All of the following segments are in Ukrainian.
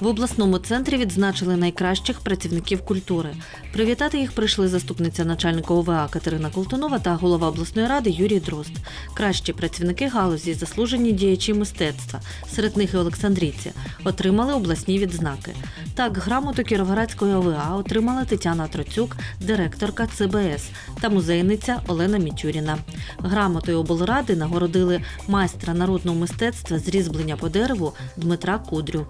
В обласному центрі відзначили найкращих працівників культури. Привітати їх прийшли заступниця начальника ОВА Катерина Колтунова та голова обласної ради Юрій Дрозд. Кращі працівники галузі, заслужені діячі мистецтва, серед них і Олександрійці, отримали обласні відзнаки. Так, грамоту Кіровоградської ОВА отримала Тетяна Троцюк, директорка ЦБС та музейниця Олена Мітюріна. Грамотою облради нагородили майстра народного мистецтва з різьблення по дереву Дмитра Кудрю.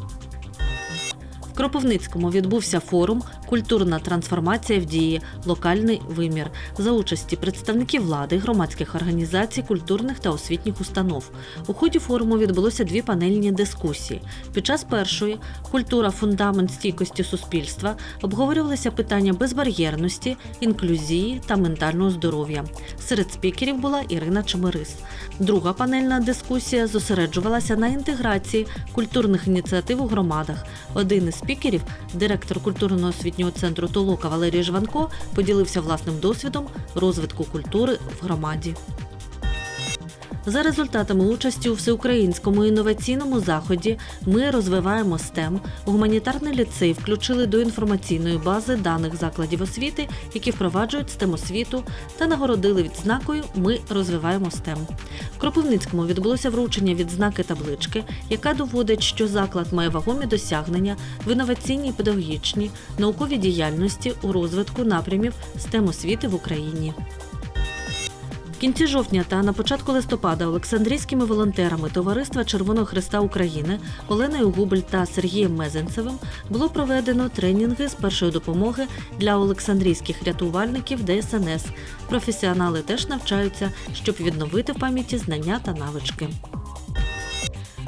Кропивницькому відбувся форум Культурна трансформація в дії. Локальний вимір за участі представників влади, громадських організацій, культурних та освітніх установ. У ході форуму відбулося дві панельні дискусії. Під час першої культура фундамент стійкості суспільства обговорювалися питання безбар'єрності, інклюзії та ментального здоров'я. Серед спікерів була Ірина Чемерис. Друга панельна дискусія зосереджувалася на інтеграції культурних ініціатив у громадах. Один із спікерів, директор культурно-освітнього центру Толока Валерій Жванко, поділився власним досвідом розвитку культури в громаді. За результатами участі у всеукраїнському інноваційному заході ми розвиваємо STEM. Гуманітарний ліцей включили до інформаційної бази даних закладів освіти, які впроваджують STEM освіту, та нагородили відзнакою Ми розвиваємо STEM. В Кропивницькому відбулося вручення відзнаки таблички, яка доводить, що заклад має вагомі досягнення в інноваційній педагогічній, науковій діяльності у розвитку напрямів STEM освіти в Україні. Кінці жовтня та на початку листопада Олександрійськими волонтерами Товариства Червоного Христа України Оленою Губель та Сергієм Мезенцевим було проведено тренінги з першої допомоги для олександрійських рятувальників ДСНС. Професіонали теж навчаються, щоб відновити в пам'яті знання та навички.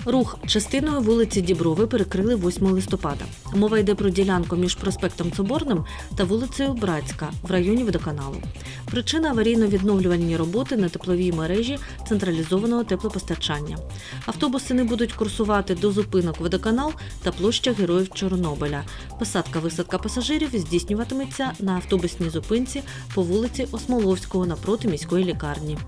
Рух частиною вулиці Діброви перекрили 8 листопада. Мова йде про ділянку між проспектом Соборним та вулицею Братська в районі водоканалу. Причина аварійно-відновлювальні роботи на тепловій мережі централізованого теплопостачання. Автобуси не будуть курсувати до зупинок водоканал та площа Героїв Чорнобиля. Посадка-висадка пасажирів здійснюватиметься на автобусній зупинці по вулиці Осмоловського напроти міської лікарні.